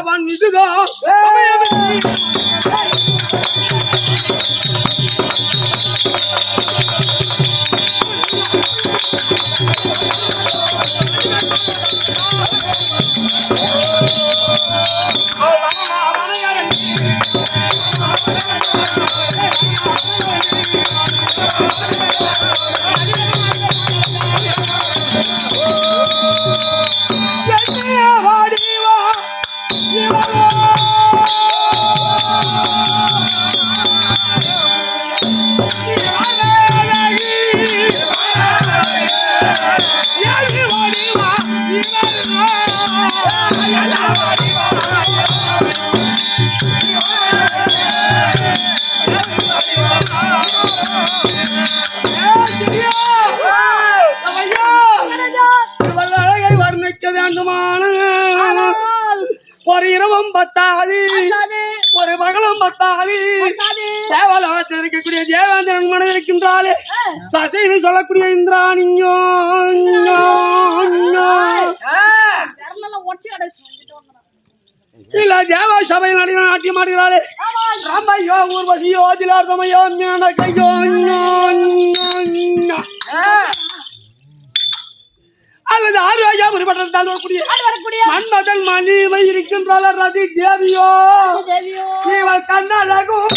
அவன் இதுதான் இல்ல தேவ சபையில் நடிகை நாட்டியம் ஆடுகிறாளே ராமையோ ஊர்வசியோ ஜிலார்த்தமையோ மேனகையோ அல்லது ஆரோக்கியா ஒருபட்டால் வரக்கூடிய மன்மதன் மணிவை இருக்கின்றாள் ரதி தேவியோ. இவள் கண்ணழகும்.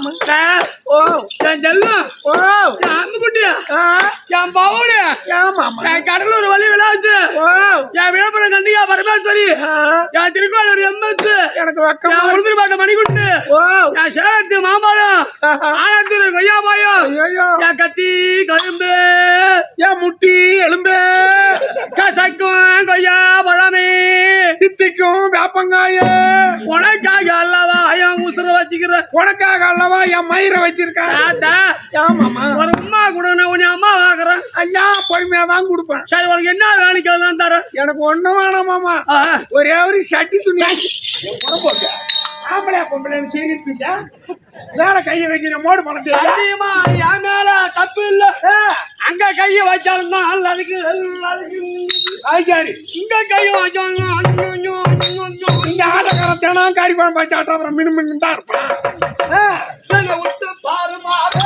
என் செல்லம் என் அம்முக்குட்டியா என் பவுனு என் கடலூர் வழி விழாச்சு என் விழுப்புரம் கண்டிகா பரமேஸ்வரி என் திருக்கோளூர் எம்பத்து எனக்கு வெக்கம் என் உளுந்தூர்பாட்டு மணிக்குண்டு என் சேலத்து மாம்பழம் ஆனத்தூர் கொய்யாபாயம் ஐயோ என் கட்டி கரும்பு என் முட்டி எலும்பே கசக்கும் கொய்யா பழமே தித்திக்கும் வேப்பங்காய வச்சுக்கிற உனக்காக அல்லவா என் மயிரை வச்சிருக்கேன் தாத்தா ஆமாமா ஒரு அம்மா கூட நான் உன்னை அம்மா வாக்குறேன் ஐயா பொறுமையா தான் கொடுப்பேன். சரி உனக்கு என்ன வேலைக்கு தான் தரேன் எனக்கு ஒண்ணும் வேணாமாமா ஒரே ஒரு சட்டி துணி. போட்டு. ஆம்பளையா பொம்பளைன்னு தெரியுதுங்க வேலை கையை வைக்கிற மோடு பணத்தை சத்தியமா என் மேல தப்பு இல்ல அங்க கைய வச்சாலும் தான் அதுக்கு அதுக்கு ஆச்சாரி இங்க கைய வச்சாலும். இங்க ஆட்டக்கார தினம் காரி குழம்பு வச்சு ஆட்டம் அப்புறம் மினு மின்னு தான் இருப்பான் விட்டு பாரு மாறு.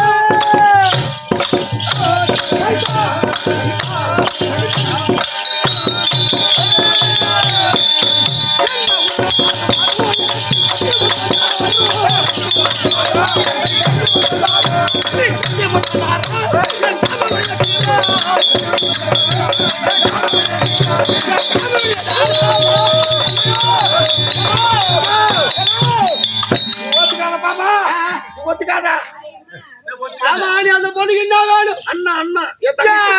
ஒத்துக்காத பாப்பா பொண்ணுக்கு என்ன வேணும் அண்ணா அண்ணா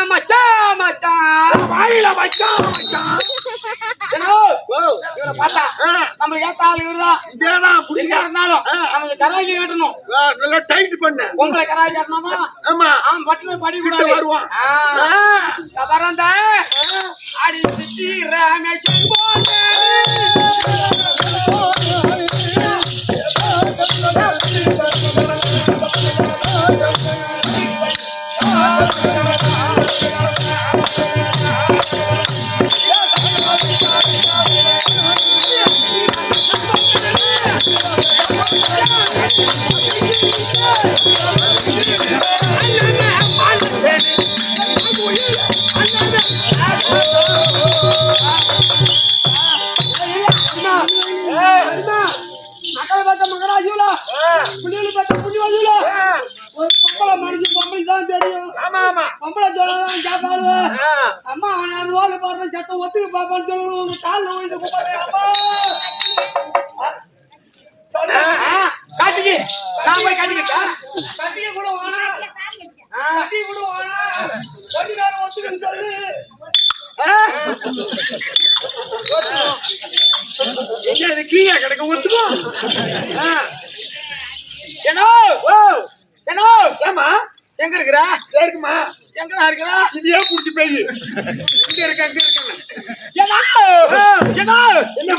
மச்சான், மச்சான். வாயில வச்சான் வச்சான் ஏனோ, இவனை பார்த்தா, ஆளு இவருதான். இதேதான் புடிங்க இருந்தாலும் நமக்கு கராய்க்கு கட்டணும் நல்லா டைட் பண்ணு உங்களை கட்டணுமா ஆமா அவன் பட்டுன்னு படி கூடாது. வருவான். வரேன்டா. அடி. நான் போய் கட்டிக்கிட்டா கட்டிக்க கூட வானா கட்டிக்க கூட வானா கொஞ்ச நேரம் ஒத்துக்கன்னு சொல்லு. எங்க இது கீழே கிடக்க? ஒத்துக்கோ. ஏனோ ஓ. ஏனோ ஏமா எங்க இருக்கிற? இருக்குமா? எங்கடா இருக்கிற இது ஏன் புடிச்சு போய் இங்க இருக்க இங்க இருக்க. ஏனோ ஏனோ என்ன?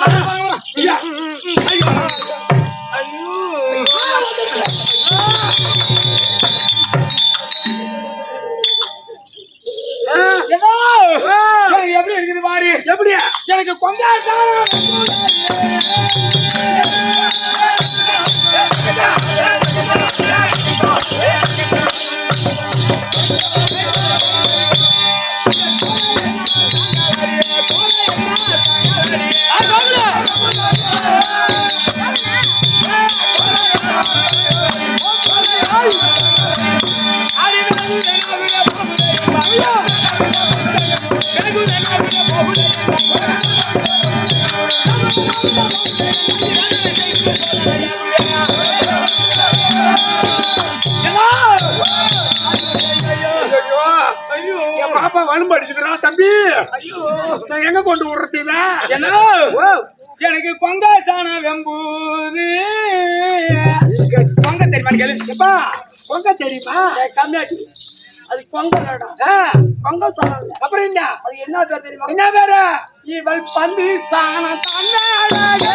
பாரு எனக்கு கொஞ்சம் சாணம் வெம்பூது கொங்க தெரியுமா கேளு எப்பா பொங்க தெரியுமா? கம்மியாச்சு. அது ஆ, கொங்க சாணம் அப்புறம் என்ன? அது என்ன தெரியுமா? என்ன பேரு? இவள் பந்து சாண தன்னாடாக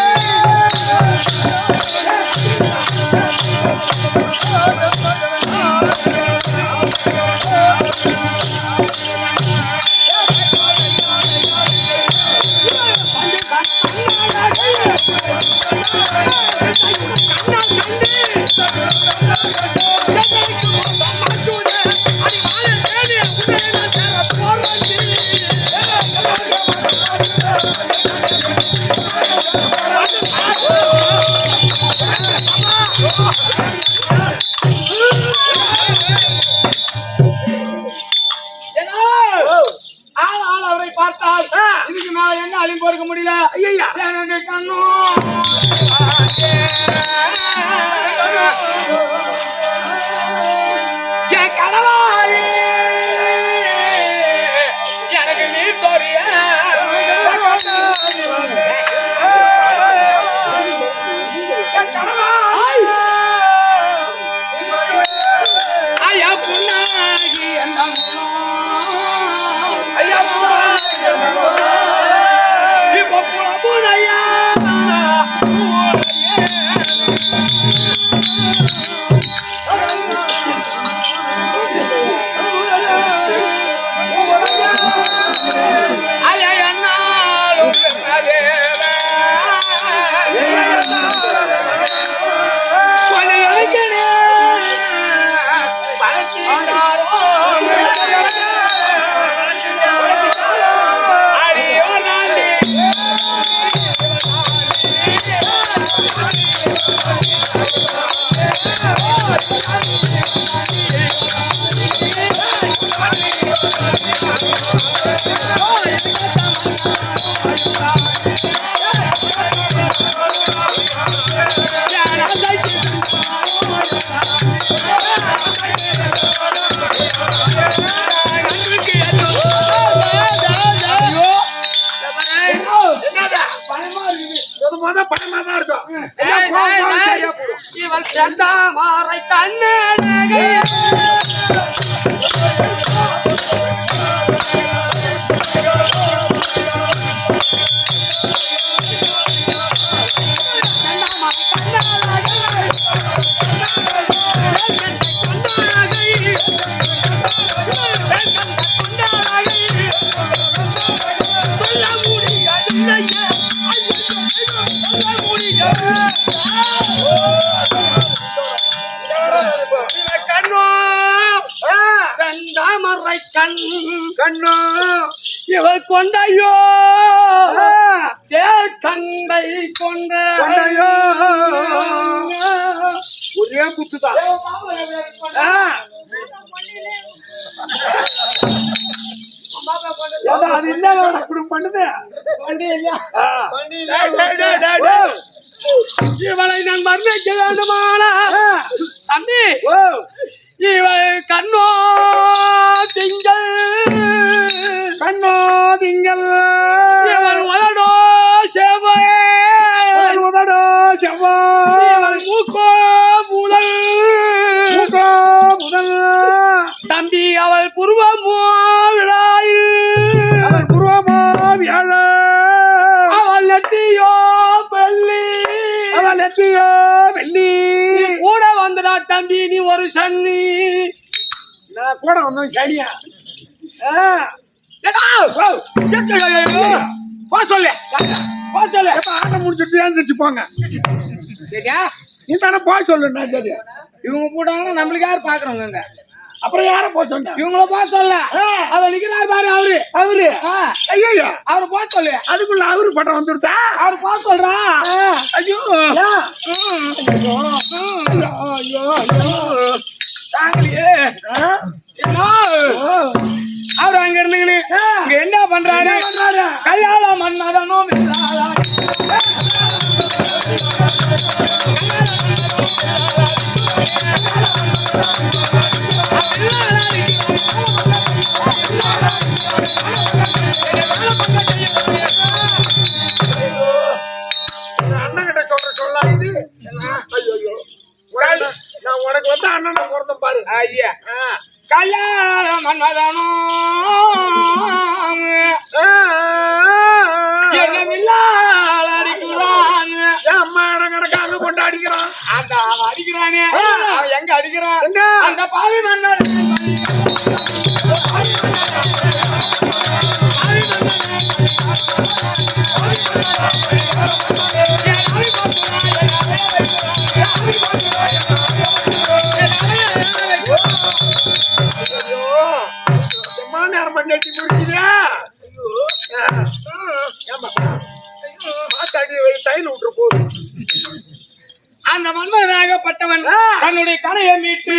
போடும் செந்தாமரை கண்ணழகை. கண்ணோ கண் கண்ணோ. இவர் கொண்டையோ? சேர் கண்டை கொண்ட கொண்டையோ. ஒரே குத்துதான். அது இல்லாத குடும்பம் பண்ணுது? இவனை நான் மரண வேண்டுமான தம்பி இவள் கண்ணோ திங்கள். கண்ணோ திங்கள். இவள் உதடோ தண்ணி. நான் கூட வந்தவன் சரியா? போ சொல்லு. போ சொல்லு. ஆட்டம் முடிச்சுட்டு ஏந்திரிச்சு சரியா? நீ தானே போ சொல்லுண்ணா சரி. இவங்க போட்டாங்கன்னா நம்மளுக்கு யார் பாக்குறவங்க அப்புறம் யார போ சொன்ன? இவங்கள போ சொல்ல. அவர் நிக்கிறாரு பாரு அவரு. அவரு? ஐயோ அவரு போ சொல்லு. அதுக்குள்ள அவரு படம் வந்துருதா அவரு போ சொல்றா. ஐயோ. ஐயோ ஐயோ. தாங்கலையே. அவரு அங்க இருந்துங்கன்னு இங்க என்ன பண்றாரு? கல்யாணம் மன்மதனும் இல்லாதா. உனக்கு வந்து அண்ணனை பிறந்தேன் பாரு. ஐயா. கல்யாணம். மன்மதனும் அடிக்கிறான். கொண்டு அடிக்கிறான். அந்த அடிக்கிறானே. அவன் எங்க அடிக்கிறான்? அந்த பாவி மன்னர் பட்டவன் தன்னுடைய கடையை மீட்டு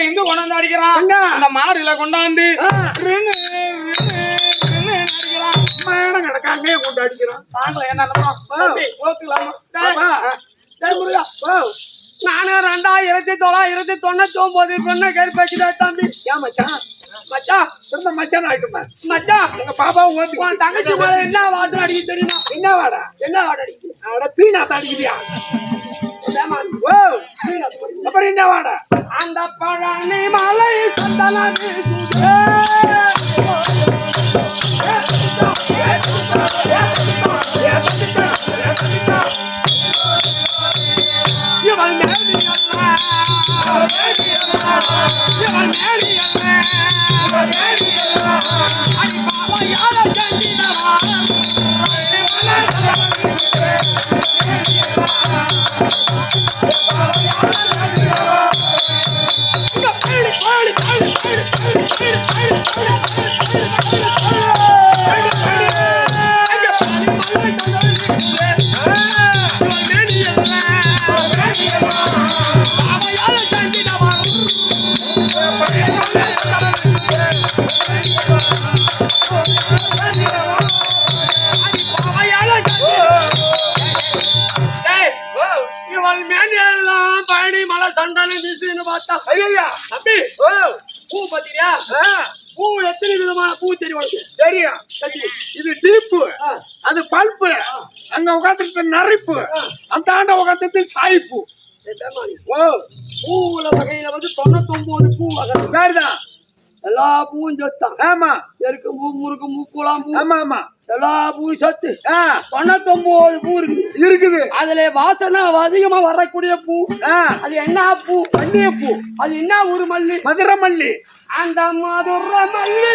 எங்க? கொண்டாந்து அடிக்கிறான் அந்த மாடுல கொண்டாந்து மேடம் கிடக்காங்க கொண்டு அடிக்கிறான். தாங்களே என்ன நானு ரெண்டாயிரத்தி தொள்ளாயிரத்தி தொண்ணூத்தி ஒன்பது பொண்ணை கருப்பாச்சுடா தம்பி. ஏன் மச்சான்? மச்சான் திரும்ப மச்சான் ஆயிட்டுமா மச்சான் எங்க பாப்பா ஓத்துக்குவான் தங்கச்சி என்ன வாசம் அடிக்க தெரியுமா? என்ன வாடா? என்ன வாடா அடிக்குது? அட பீனா அடிக்குதியா? அப்புறம் என்ன வாட அந்த பழனி மலை சந்தனாது இவள் மேலி இவள் மேலி அடி பாபா யார சண்டினவா அது பல்ப்பு அங்க உட்காந்துட்டு நரிப்பு. அந்த ஆண்ட உட்காந்துட்டு சாய்ப்பு. ஓ பூவுல வகையில வந்து தொண்ணூத்தொன்பது பூ வகை. சரிதான். எல்லா பூவும் சத்தான் ஆமா. எருக்கு பூ முறுக்கு மூக்குலாம் பூ. ஆமா ஆமா. எல்லா பூவும் சத்து. தொண்ணூத்தொன்பது பூ இருக்குது. இருக்குது. அதுல வாசனை அதிகமா வரக்கூடிய பூ. அது என்ன பூ? மல்லிகைப்பூ அது என்ன ஒரு மல்லி? மதுரை மல்லி அந்த மதுர மல்லி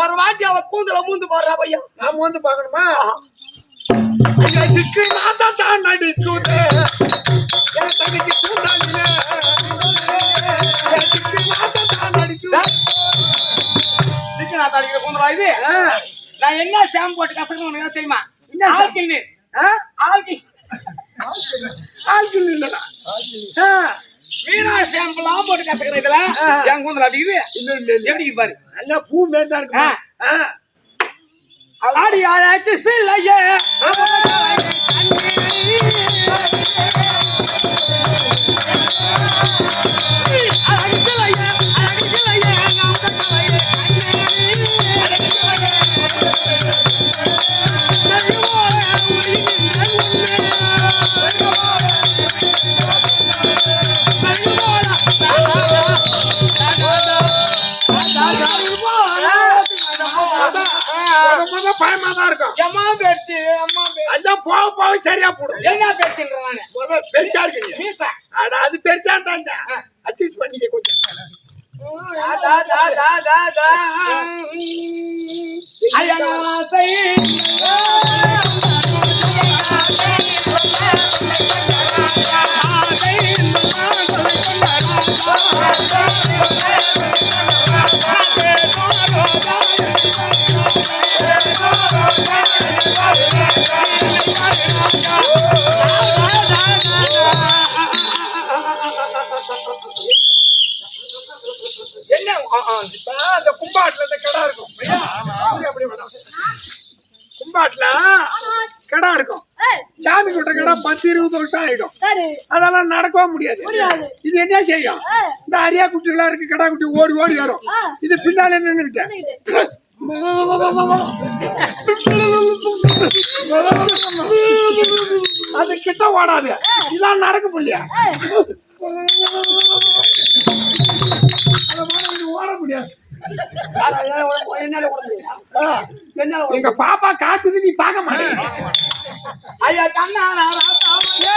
ஒரு வாட்டி அவ கூந்தல மூந்து பாரு பையா நான் மூந்து பாக்கணுமா தங்கச்சிக்கு நான் தான் நடிக்குது. என் தங்கச்சி கூந்தாளில நான் என்ன ஷாம்பு போட்டு கசக்கணும் உனக்கு தெரியுமா? Alkyl alkyl. ஆல்கில் இல்லடா. வீணா ஷாம்புலாம் போட்டு கசக்கிற இதுல. என் கூந்தல் இது இல்ல இல்ல இல்ல. எப்படி பாரு. நல்லா பூ இருக்கு சில்லையே பயமா தான் இருக்கும். அம்மா பேச்சு அம்மா அதான் போக போக சரியா போடும். என்ன பேச்சுன்ற நானு? பெருசா இருக்கு மீசா. அட அது பெருசா தான்டா அட்ஜஸ்ட் பண்ணிக்க கொஞ்சம். தா அந்த கும்பாட்டுல இந்த கடை இருக்கும். கும்பாட்டுல கடை இருக்கும். சாமி குட்ட கடை பத்து இருபது வருஷம் ஆயிடும். அதெல்லாம் நடக்கவே முடியாது. இது என்ன செய்யும்? இந்த அரியா குட்டிகளா இருக்கு கடா குட்டி ஓடி ஓடி வரும். இது பின்னால நின்னுட்டேன் அது கிட்ட ஓடாது. இதான் நடக்க முடியா ஓட முடியாது. எங்க பாப்பா காட்டுது நீ பார்க்க மாட்டேங்க ஐயா கண்ணா ஐயோ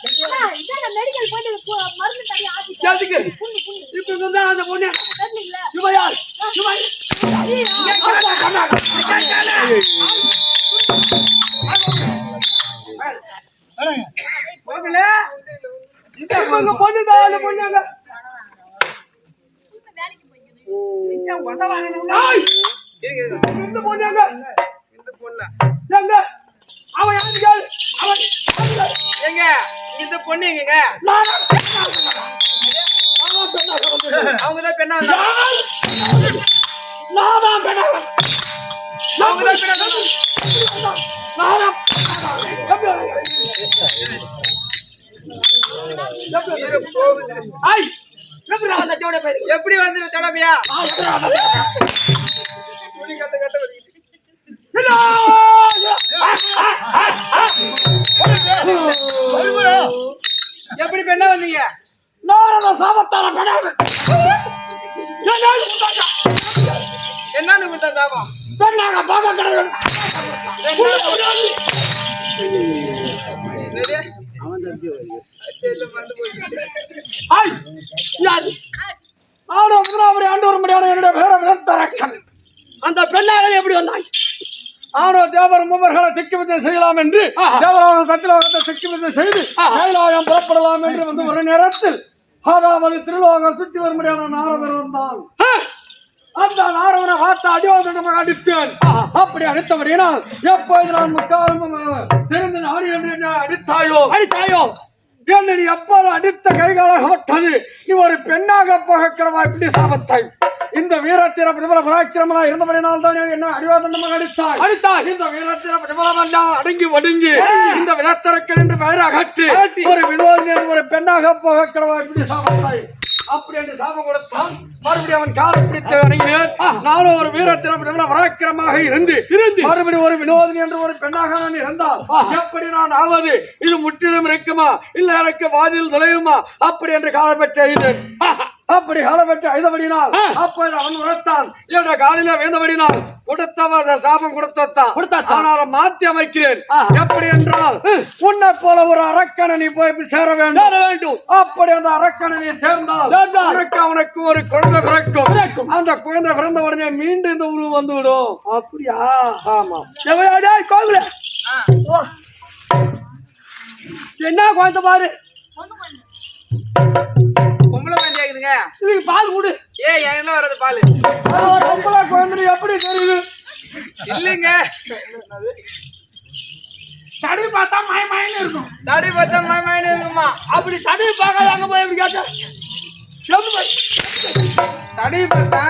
ஐய் புண்ணா அதுயா ஒண்ணு அங்க எதுக்கு இப்ப வந்து அந்த பொண்ணு இவ யார் இவ இந்த இந்த பொண்ணு யாரு அவன் எங்க இந்த பொண்ணு எங்க. அவங்க தான் பெண்ணா? நானா பெண்ணாக வந்தது. அவங்க தான் பெண்ணா. நானா. ஐய் எப்படி வந்து தடவையா கட்ட கட்ட. எப்படி பெண்ணா வந்தீங்க? பெண்ணாக என்னன்னு கொடுத்தா சாபம்? பெண்ணாக பாபா கடவுள் போச்சு. ஐய் யாரு? ஆடோ முதலாவரி ஆண்டவர் முடியாத என்னுடைய பேர விதத்தரக்கன் அந்த பெண்ணாக எப்படி வந்தாய்? ஆனோ தேவர் மூவர்களை திக்குவித்தை செய்யலாம் என்று தேவராவன் சத்திலோகத்தை திக்குவித்தை செய்து கைலாயம் புறப்படலாம் என்று வந்து ஒரு நேரத்தில் அதாவது திருலோகம் சுற்றி வரும்படியான நாரதர் வந்தான் அந்த நாரதனை பார்த்து அடியோதனமாக அடித்தேன். அப்படி அடித்தபடியினால் எப்போது நான் முக்காலும் தெரிந்த நாடு என்று அடித்தாயோ? அடித்தாயோ? என்னை நீ எப்போது அடித்த கைகாலாகப்பட்டது நீ ஒரு பெண்ணாக போக கிடமா இப்படி சாபத்தை? இந்த வீரத்திர பிரபல பராக்கிரமனா இருந்தபடினால் தான் என்ன அடிவாதனமாக அடித்தாய்? அடித்தாய். இந்த வீரத்திர பிரபலம் அடங்கி ஒடுங்கி. இந்த வினத்தரக்கல் என்று பெயர் அகற்றி. ஒரு வினோதினி ஒரு பெண்ணாக போக சாபத்தை அப்படி என்று சாபம் கொடுத்தான். மறுபடியும் அவன் காலை பிடித்து வணங்கினேன் நானும் ஒரு வீரத்திரம் பராக்கிரமாக இருந்து இருந்து. மறுபடியும் ஒரு வினோதினி என்று ஒரு பெண்ணாக நான் இருந்தால் எப்படி நான் ஆவது? இது முற்றிலும் இருக்குமா? இல்ல எனக்கு வாதில் தொலையுமா அப்படி என்று காலை பெற்று எழுந்தேன் அப்படி காலை பெற்று ஐந்தபடினால் அப்போது அவன் உரைத்தான் என்னோட காலில வேந்தபடினால் கொடுத்தவன் சாபம் கொடுத்தான் கொடுத்தான். ஆனால் மாற்றி அமைக்கிறேன். எப்படி என்றால் உன்னை போல ஒரு அரக்கனை நீ போய் சேர வேண்டும். சேர வேண்டும். அப்படி அந்த அரக்கனை நீ சேர்ந்தால் உனக்கு அவனுக்கு ஒரு குழந்தை பிறக்கும். அந்த குழந்தை பிறந்த உடனே மீண்டும் இந்த உருவம் வந்து விடும் அப்படியா ஆமா ஆ. என்ன குழந்தை பாரு? பொம்பளை குழந்தை இதுக்கு பால் கொடு. ஏ என்ன வர்றது பால். பொம்பளை குழந்தை எப்படி தெரியுது? இல்லைங்க. தடி பார்த்தா மய மயன்னு இருக்கும். தடி பார்த்தா மயமாயின்னு இருக்குமா? அப்படி தடி பார்க்காத அங்க போய் எப்படி கேட்ட. தடி பார்த்தா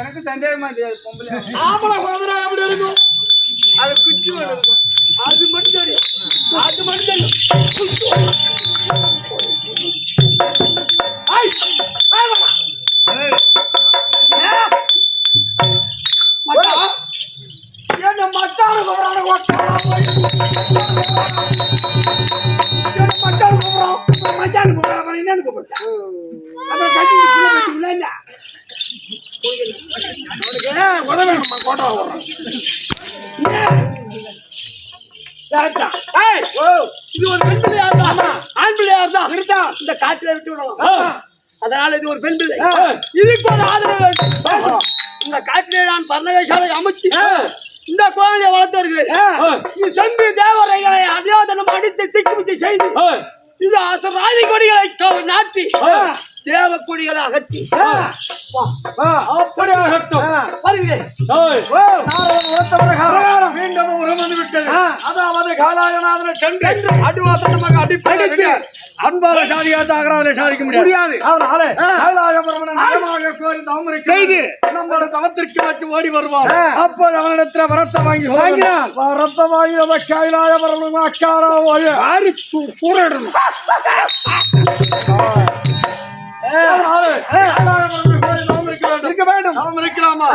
எனக்கு சந்தேகமா தெரியாது பொம்பளை ஆம்பளை குழந்தை எப்படி இருக்கும்? அது குச்சி இருக்கும். அது மட்டும் தெரியும். அது மட்டும் தெரியும். ஐய், ஐய் மாமா. இது ஒரு பெண் பிள்ளை. இதுக்கு ஒரு ஆதரவு. இந்த காட்டிலே நான் பர்ணவேஷாலை அமைச்சு இந்த குழந்தையை வளர்த்து வருகிறேன் இது சென்று தேவரைகளை அதியோதனம் அடித்து திக்குமிச்சு செய்து இது அசராதி கொடிகளை நாட்டி தேவ கொடிகளை அகற்றி அப்படி ஆகட்டும். வருகிறேன். மீண்டும் உரம் வந்து விட்டது. அதாவது காலாயநாதனை சென்று அடிவாசனமாக அடிப்படைக்கு அன்பால சாதியாட்ட அகராலே சாதிக்க முடியாது. அதனால கைலாயபுரமனை செய்து. நம்மளோட தவத்திற்கு வச்சு ஓடி வருவான் அப்போது அவனிடத்துல வரத்தை வாங்கி வாங்கினான் வரத்தை வாங்கினத கைலாயபுரம் அக்காரா ஓய. ஆறு கூறிடணும் இருக்க வேண்டும் தவம் இருக்கலாமா